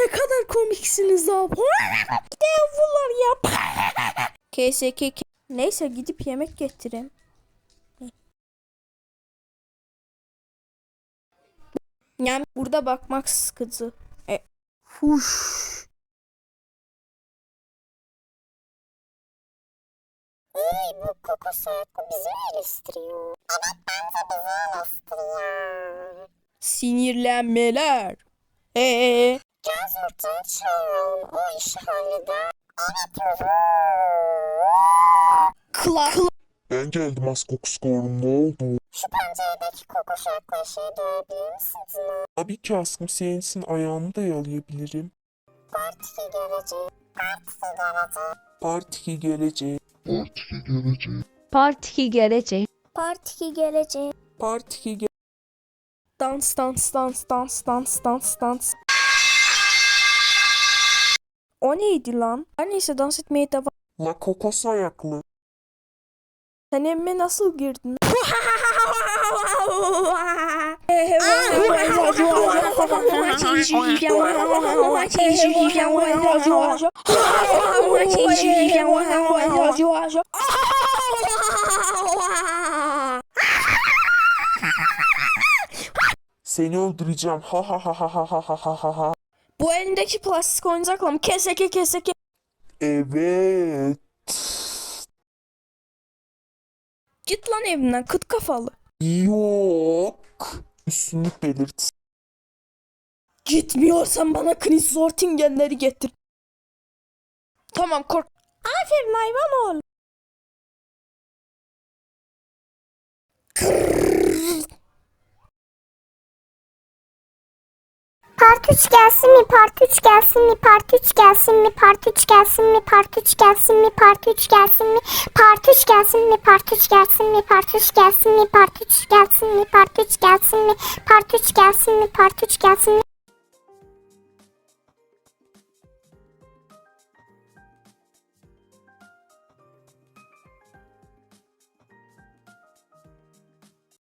Ne kadar komiksiniz abi. Devurlar ya. KSK. Neyse gidip yemek getireyim. Yani burada bakmak sıkıcı. E, huş. Ay bu koku soğuklu bizi mi eleştiriyor? Evet bence bizi eleştiriyor. Sinirlenmeler. Ee, Gaz ortaya çıkaralım o işi halleder. Evet kla, Ben geldim az kokusu korum ne oldu? Şu penceredeki koku şarkı ışığı duyabilir misiniz mi? Tabii ki askım seninsin ayağını da yalayabilirim. Partiki gelecek. Partiki gelecek. Partiki gelecek. Partiki gelecek. Partiki gelecek. Partiki ge dans dans dans dans dans dans dans. O neydi lan? Her neyse dans etmeye devam. La kokos ayaklı. Sen emme nasıl girdin? Seni öldüreceğim. Ha ha ha ha ha ha ha ha ha. Bu elindeki plastik oyuncakla mı? Keseke keseke. Evet. Git lan evimden kıt kafalı. Yok. Üstünlük belirt. Gitmiyorsan bana Chris Zortingenleri getir. Tamam kork. Aferin hayvan oğlum. Part 3 gelsin mi? Part 3 gelsin mi? Part 3 gelsin mi? Part 3 gelsin mi? Part 3 gelsin mi? Part 3 gelsin mi? Part 3 gelsin mi? Part 3 gelsin mi? Part 3 gelsin mi? Part 3 gelsin mi? Part 3 gelsin mi? Part 3 gelsin mi? Part 3 gelsin mi?